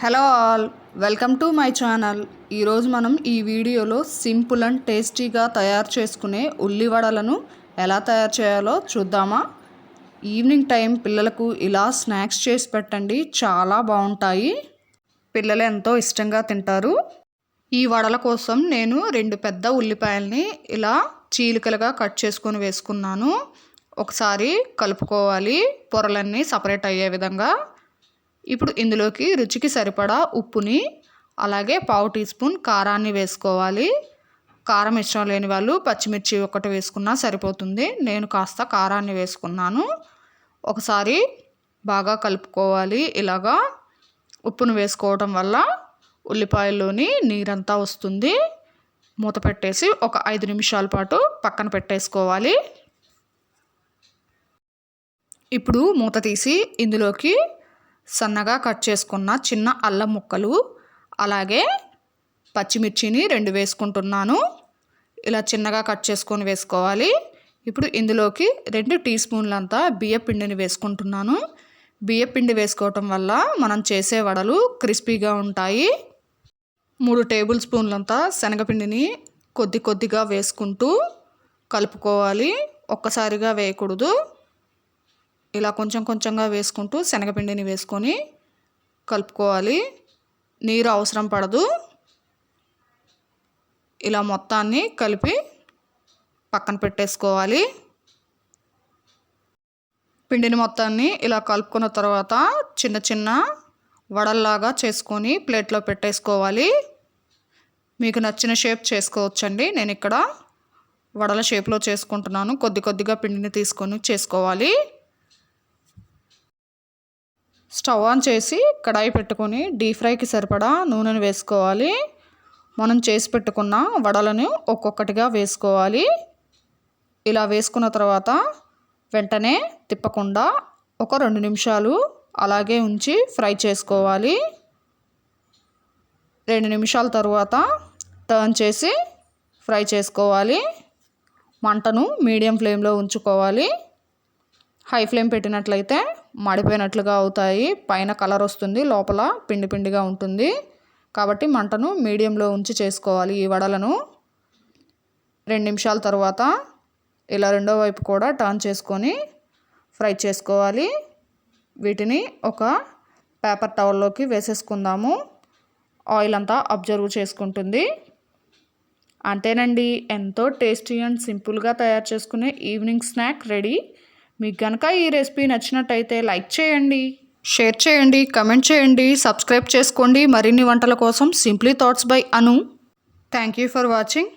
Hello all welcome to my channel. ఈరోజు మనం ఈ వీడియోలో సింపుల్ అండ్ టేస్టీగా తయారు చేసుకునే ఉల్లి వడలను ఎలా తయారు చేయాలో చూద్దామా? ఈవినింగ్ టైం పిల్లలకు ఇలా స్నాక్స్ చేసి పెట్టండి చాలా బాగుంటాయి. పిల్లలు ఎంతో ఇష్టంగా తింటారు. ఈ వడల కోసం నేను రెండు పెద్ద ఉల్లిపాయల్ని ఇలా చీలికలుగా కట్ చేసుకొని వేసుకున్నాను. ఒకసారి కలుపుకోవాలి పొరలన్నీ సపరేట్ అయ్యే విధంగా. ఇప్పుడు ఇందులోకి రుచికి సరిపడా ఉప్పుని అలాగే పావు టీ స్పూన్ కారాన్ని వేసుకోవాలి. కారం ఇష్టం లేని వాళ్ళు పచ్చిమిర్చి ఒకటి వేసుకున్నా సరిపోతుంది. నేను కాస్త కారాన్ని వేసుకున్నాను. ఒకసారి బాగా కలుపుకోవాలి. ఇలాగా ఉప్పును వేసుకోవటం వల్ల ఉల్లిపాయల్లోని నీరంతా వస్తుంది. మూత పెట్టేసి ఒక ఐదు నిమిషాల పాటు పక్కన పెట్టేసుకోవాలి. ఇప్పుడు మూత తీసి ఇందులోకి సన్నగా కట్ చేసుకున్న చిన్న అల్లం ముక్కలు అలాగే పచ్చిమిర్చిని రెండు వేసుకుంటున్నాను. ఇలా చిన్నగా కట్ చేసుకొని వేసుకోవాలి. ఇప్పుడు ఇందులోకి రెండు టీ స్పూన్లంతా బియ్యపిండిని వేసుకుంటున్నాను. బియ్యపిండి వేసుకోవటం వల్ల మనం చేసే వడలు క్రిస్పీగా ఉంటాయి. మూడు టేబుల్ స్పూన్లంతా శనగపిండిని కొద్ది కొద్దిగా వేసుకుంటూ కలుపుకోవాలి. ఒక్కసారిగా వేయకూడదు. ఇలా కొంచెం కొంచెంగా వేసుకుంటూ శనగపిండిని వేసుకొని కలుపుకోవాలి. నీరు అవసరం పడదు. ఇలా మొత్తాన్ని కలిపి పక్కన పెట్టేసుకోవాలి. పిండిని మొత్తాన్ని ఇలా కలుపుకున్న తర్వాత చిన్న చిన్న వడల్లాగా చేసుకొని ప్లేట్లో పెట్టేసుకోవాలి. మీకు నచ్చిన షేప్ చేసుకోవచ్చండి. నేను ఇక్కడ వడల షేప్లో చేసుకుంటున్నాను. కొద్ది కొద్దిగా పిండిని తీసుకొని చేసుకోవాలి. స్టవ్ ఆన్ చేసి కడాయి పెట్టుకొని డీప్ ఫ్రైకి సరిపడా నూనెను వేసుకోవాలి. మనం చేసి పెట్టుకున్న వడలను ఒక్కొక్కటిగా వేసుకోవాలి. ఇలా వేసుకున్న తర్వాత వెంటనే తిప్పకుండా ఒక రెండు నిమిషాలు అలాగే ఉంచి ఫ్రై చేసుకోవాలి. రెండు నిమిషాల తర్వాత టర్న్ చేసి ఫ్రై చేసుకోవాలి. మంటను మీడియం ఫ్లేమ్లో ఉంచుకోవాలి. హై ఫ్లేమ్ పెట్టినట్లయితే మాడిపోయినట్లుగా అవుతాయి. పైన కలర్ వస్తుంది లోపల పిండి పిండిగా ఉంటుంది. కాబట్టి మంటను మీడియంలో ఉంచి చేసుకోవాలి ఈ వడలను. రెండు నిమిషాల తర్వాత ఇలా రెండో వైపు కూడా టర్న్ చేసుకొని ఫ్రై చేసుకోవాలి. వీటిని ఒక పేపర్ టవల్లోకి వేసేసుకుందాము. ఆయిల్ అంతా అబ్జర్వ్ చేసుకుంటుంది. అంతేనండి. ఎంతో టేస్టీ అండ్ సింపుల్గా తయారు చేసుకునే ఈవినింగ్ స్నాక్ రెడీ. మీకు కనుక ఈ రెసిపీ నచ్చినట్టయితే లైక్ చేయండి. షేర్ చేయండి కమెంట్ చేయండి సబ్స్క్రైబ్ చేసుకోండి. మరిన్ని వంటల కోసం simply thoughts by Anu. Thank you for watching.